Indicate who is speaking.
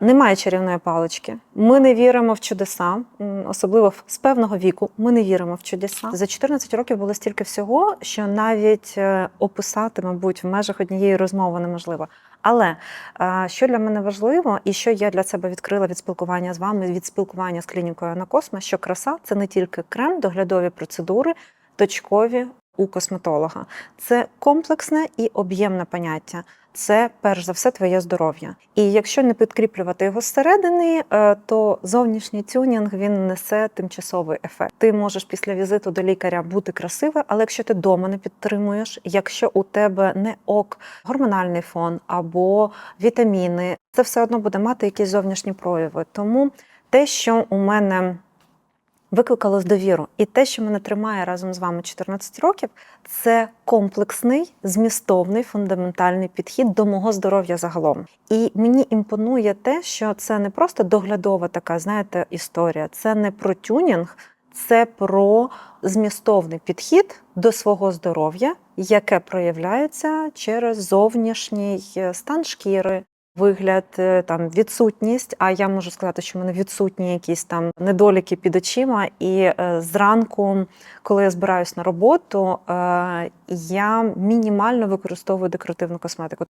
Speaker 1: Немає чарівної палички. Ми не віримо в чудеса, особливо з певного віку. Ми не віримо в чудеса. За 14 років було стільки всього, що навіть е, описати, мабуть, в межах однієї розмови неможливо. Але е, що для мене важливо, і що я для себе відкрила від спілкування з вами, від спілкування з клінікою на космос, що краса це не тільки крем, доглядові процедури, точкові у косметолога. Це комплексне і об'ємне поняття. Це перш за все твоє здоров'я. І якщо не підкріплювати його зсередини, е, то зовнішній тюнінг він несе тимчасовий ефект. Ти можеш після візиту до лікаря бути красивою, але якщо ти вдома не підтримуєш, якщо у тебе не ок гормональний фон або вітаміни, це все одно буде мати якісь зовнішні прояви. Тому те, що у мене викликало довіру, і те, що мене тримає разом з вами 14 років, це комплексний, змістовний, фундаментальний підхід до мого здоров'я загалом. І мені імпонує те, що це не просто доглядова така, знаєте, історія, це не про тюнінг, це про змістовний підхід до свого здоров'я, яке проявляється через зовнішній е, стан шкіри. Вигляд, е, там відсутність. А я можу сказати, що в мене відсутні якісь там недоліки під очима. І е, зранку, коли я збираюсь на роботу, е, я мінімально використовую декоративну косметику.